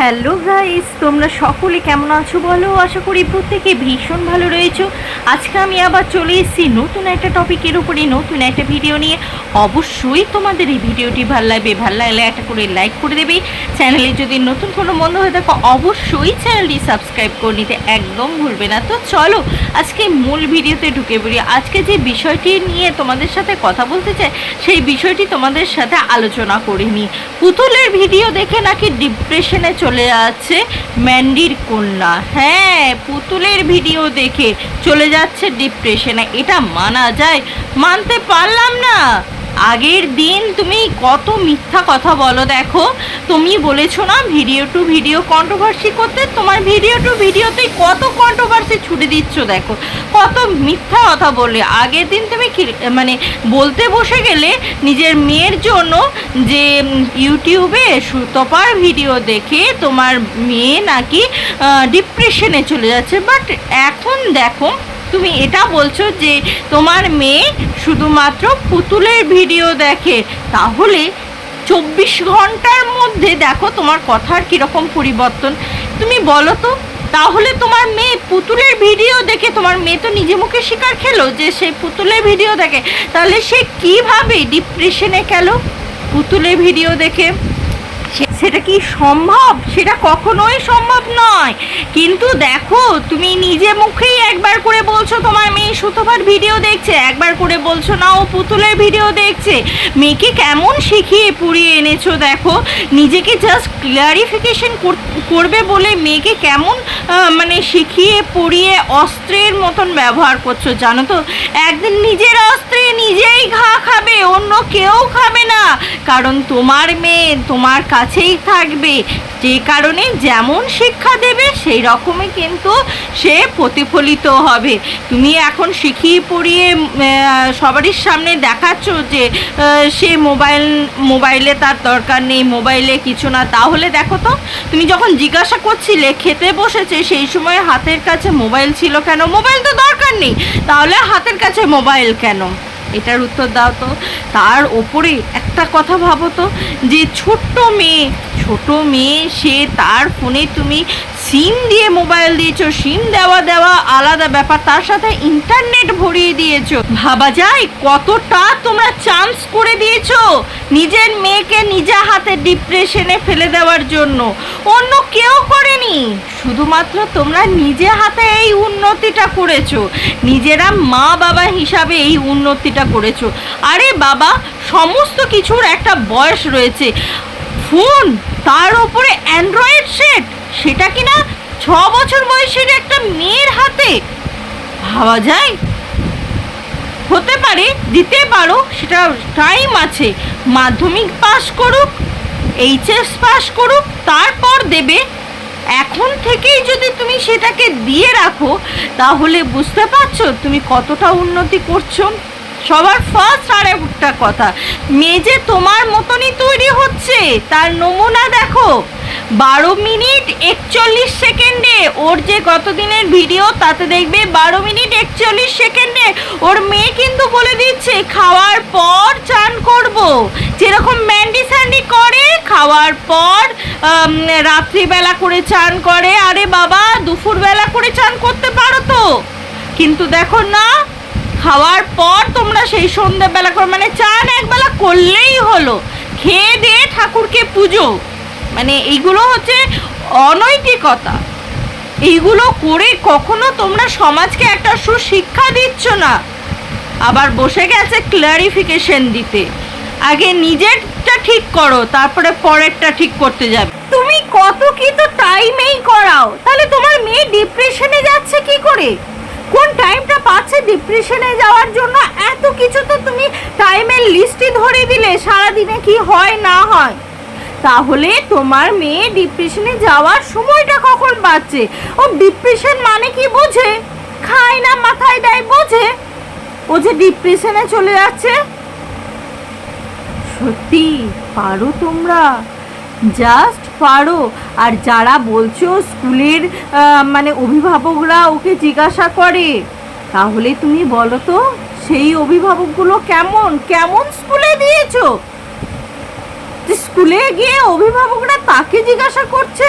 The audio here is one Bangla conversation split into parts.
হ্যালো গাইস, তোমরা সকলে কেমন আছো বলো? আশা করি প্রত্যেকে ভীষণ ভালো রয়েছো। আজকে আমি আবার চলে এসেছি নতুন একটা টপিকের উপরে, নতুন একটা ভিডিও নিয়ে। অবশ্যই তোমাদের এই ভিডিওটি ভালো লাগবে, ভালো লাগলে একটা করে লাইক করে দেবে। চ্যানেলে যদি নতুন কোনো বন্ধু হয়ে থাকো, অবশ্যই চ্যানেলটি সাবস্ক্রাইব করে নিতে একদম ভুলবে না। তো চলো, আজকে মূল ভিডিওতে ঢুকে পড়ি। আজকে যে বিষয়টি নিয়ে তোমাদের সাথে কথা বলতে চাই, সেই বিষয়টি তোমাদের সাথে আলোচনা করে নিই। পুতুলের ভিডিও দেখে নাকি ডিপ্রেশনে চলে যাচ্ছে ম্যান্ডির কন্যা হ্যাঁ পুতুলের ভিডিও দেখে চলে যাচ্ছে ডিপ্রেশনে এটা মানা যায়? মানতে পারলাম না। আগের দিন তুমি কত মিথ্যা কথা বলো দেখো। তুমি বলেছ না ভিডিও টু ভিডিও কন্ট্রোভার্সি করতে, তোমার ভিডিও টু ভিডিওতে কত কন্ট্রোভার্সি ছুটে দিচ্ছ দেখো। কত মিথ্যা কথা বললে। আগের দিন তুমি মানে বলতে বসে গেলে নিজের মেয়ের জন্য যে ইউটিউবে সুতপার ভিডিও দেখে তোমার মেয়ে নাকি ডিপ্রেশনে চলে যাচ্ছে। বাট এখন দেখো তুমি এটা বলছো যে তোমার মেয়ে শুধুমাত্র পুতুলের ভিডিও দেখে। তাহলে চব্বিশ ঘণ্টার মধ্যে দেখো তোমার কথার কীরকম পরিবর্তন। তুমি বলো তো, তাহলে তোমার মেয়ে পুতুলের ভিডিও দেখে, তোমার মেয়ে তো নিজে মুখে শিকার খেলো যে সে পুতুলের ভিডিও দেখে। তাহলে সে কীভাবে ডিপ্রেশনে গেল? পুতুলের ভিডিও দেখে। সেটা কি সম্ভব? সেটা কখনোই সম্ভব নয়। কিন্তু দেখো, তুমি নিজে মুখেই একবার করে বলছো তোমার মেয়ে সুতোভার ভিডিও দেখছে, একবার করে বলছো না ও পুতুলের ভিডিও দেখছে। মেয়েকে কেমন শিখিয়ে পুড়িয়ে এনেছো দেখো, নিজেকে জাস্ট ক্লিয়ারিফিকেশন করবে বলে মেয়েকে কেমন মানে শিখিয়ে পড়িয়ে অস্ত্রের মতন ব্যবহার করছ, জানো তো? একদিন নিজের অস্ত্রে নিজেই ঘা খাবে, অন্য কেউ খাবে না। কারণ তোমার মেয়ে তোমার কাছেই থাকবে। যে কারণে যেমন শিক্ষা দেবে, সেই রকমই কিন্তু সে প্রতিফলিত হবে। তুমি এখন শিখিয়ে পড়িয়ে সবারই সামনে দেখাচ্ছ যে সে মোবাইল, মোবাইলে তার দরকার নেই, মোবাইলে কিছু না। তাহলে দেখো তো, তুমি যখন জিজ্ঞাসা করছিলে, খেতে বসেছে, সেই সময় হাতের কাছে মোবাইল ছিল কেন? মোবাইল তো দরকার নেই। তাহলে হাতের কাছে মোবাইল কেন? এটার উত্তর দাও তো। তার ওপরে একটা কথা ভাবো তো যে ছোট্ট মেয়ে ছোট মেয়ে, সে তার ফোনে তুমি সিম দিয়ে মোবাইল দিয়েছ সিম দেওয়া দেওয়া আলাদা ব্যাপার, তার সাথে ইন্টারনেট ভরিয়ে দিয়েছ। ভাবা যায় কতটা তোমরা চান্স করে দিয়েছ নিজের মেয়েকে নিজে হাতে ডিপ্রেশনে ফেলে দেওয়ার জন্য। অন্য কেউ করেনি। শুধুমাত্র তোমরা নিজে হাতে এই উন্নতিটা করেছ। নিজেরা মা বাবা হিসাবে এই উন্নতিটা করেছ। আরে বাবা, সমস্ত কিছুর একটা বয়স রয়েছে। ফোন তার উপরে অ্যান্ড্রয়েড সেট? সেটা কিনা ছ বছর বয়সের একটা মেয়ের হাতে? ভাবা যায়? হতে পারে, দিতে পারো, সেটা টাইম আছে। মাধ্যমিক পাস করুক এইচএস পাস করুক, তারপর দেবে। এখন থেকেই যদি তুমি সেটাকে দিয়ে রাখো, তাহলে বুঝতে পারছ তুমি কতটা উন্নতি করছ। সবার ফার্স্ট আর একটা কথা। মেয়ে যে তোমার মতনই তৈরি হচ্ছে, তার নমুনা দেখো। বারো মিনিট একচল্লিশ সেকেন্ডে ওর যে গতদিনের ভিডিও তাতে দেখবে বারো মিনিট একচল্লিশ সেকেন্ডে ওর মেয়ে কিন্তু বলে দিচ্ছে, খাওয়ার পর চান করব। যেরকম ম্যান্ডি স্যান্ডি করে, খাওয়ার পর রাত্রিবেলা করে চান করে। আরে বাবা, দুপুরবেলা করে চান করতে পারো তো। কিন্তু দেখো না খাওয়ার পর তোমরা সেই সন্ধ্যাবেলা করে মানে চান একবেলা করলেই হলো। খেয়ে দিয়ে ঠাকুরকে পুজো। মানে এইগুলো হচ্ছে অনৈতিকতা। এইগুলো করে কখনো তোমরা সমাজকে একটা সুশিক্ষা দিচ্ছ না। আবার বসে গেছে ক্লারিফিকেশন দিতে। আগে নিজেরটা ঠিক করো, তারপরে পরেরটা ঠিক করতে যাবে। তুমি কত কি তো টাইমেই করাও। তাহলে তোমার মেয়ে ডিপ্রেশনে যাচ্ছে কি করে? কোন টাইমটা পাচ্ছে ডিপ্রেশনে যাওয়ার জন্য। এত কিছু তো তুমি টাইমের লিস্টই ধরে দিলে, সারাদিনে কি হয়, না হয়। তাহলে তোমার মেয়ে ডিপ্রেশনে যাওয়ার সময়টা কখন পাচ্ছে? ও ডিপ্রেশন মানে কি বোঝে? খায় না, মাথায় দেয়, বোঝে? ও যে ডিপ্রেশনে চলে যাচ্ছে। সত্যি, পারো তোমরা। জাস্ট পারো। আর যারা বলছো স্কুলের মানে অভিভাবকরা ওকে জিজ্ঞাসা করে, তাহলে তুমি বলো তো, সেই অভিভাবকগুলো কেমন? কেমন স্কুলে দিয়েছ? স্কুলে গিয়ে অভিভাবকরা তাকে জিজ্ঞাসা করছে,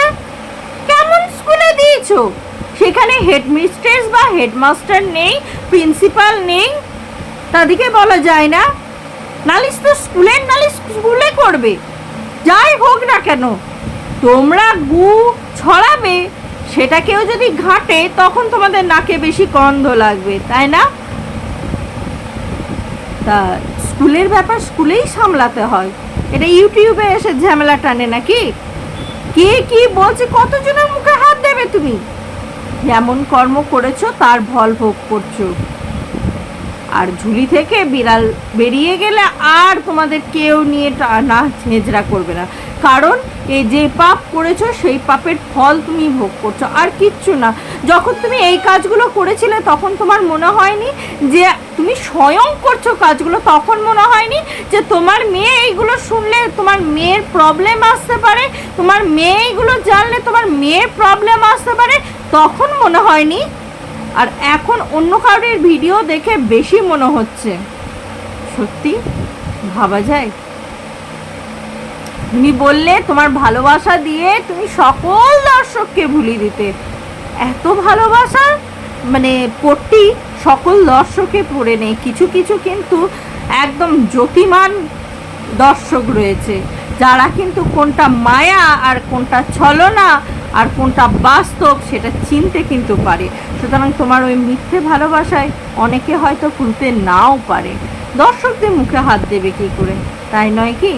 কেমন স্কুলে দিয়েছ? সেখানে হেডমিস্ট্রেস বা হেডমাস্টার নেই, প্রিন্সিপাল নেই, তাদেরকে বলা যায় না। নালিশ তো স্কুলের নালিশ স্কুলে করবে। যাই হোক না কেন তোমরা গু ছড়াবে সেটা কেউ যদি ঘাটে, তখন তোমাদের নাকে বেশি গন্ধ লাগবে, তাই না? তা স্কুলের ব্যাপার স্কুলেই সামলাতে হয়। এটা ইউটিউবে এসে ঝামেলা টানে নাকি? কে কি বলছে, কতজনের মুখে হাত দেবে তুমি? যেমন কর্ম করেছ, তার ফল ভোগ করছ। আর ঝুলি থেকে বিড়াল বেরিয়ে গেলে আর তোমাদের কেউ নিয়ে টা- না ছেঁচড়া করবে না। কারণ এই যে পাপ করেছ, সেই পাপের ফল তুমি ভোগ করছ। আর কিচ্ছু না। যখন তুমি এই কাজগুলো করেছিলে, তখন তোমার মনে হয়নি যে তুমি স্বয়ং করছ কাজগুলো। তখন মনে হয়নি যে তোমার মেয়ে এইগুলো শুনলে তোমার মেয়ের প্রবলেম আসতে পারে, তোমার মেয়ে এইগুলো জানলে তোমার মেয়ের প্রবলেম আসতে পারে। তখন মনে হয়নি আর এখন অন্য কারোর ভিডিও দেখে বেশি মনে হচ্ছে। সত্যি? ভাবা যায়? তুমি বললে তোমার ভালোবাসা দিয়ে তুমি সকল দর্শককে ভুলিয়ে দিতে। এত ভালোবাসা? মানে পট্টি সকল দর্শকে পড়ে নেই। কিছু কিছু কিন্তু একদম জ্যোতিমান দর্শক রয়েছে। যারা কিন্তু কোনটা মায়া আর কোনটা ছলনা আর কোনটা বাস্তব সেটা চিনতে কিন্তু পারে। সুতরাং তোমার ওই মিথ্যে ভালোবাসায় অনেকে হয়তো খুলতে নাও পারে। দর্শকদের মুখে হাত দেবে কি করে? তাই নয় কি?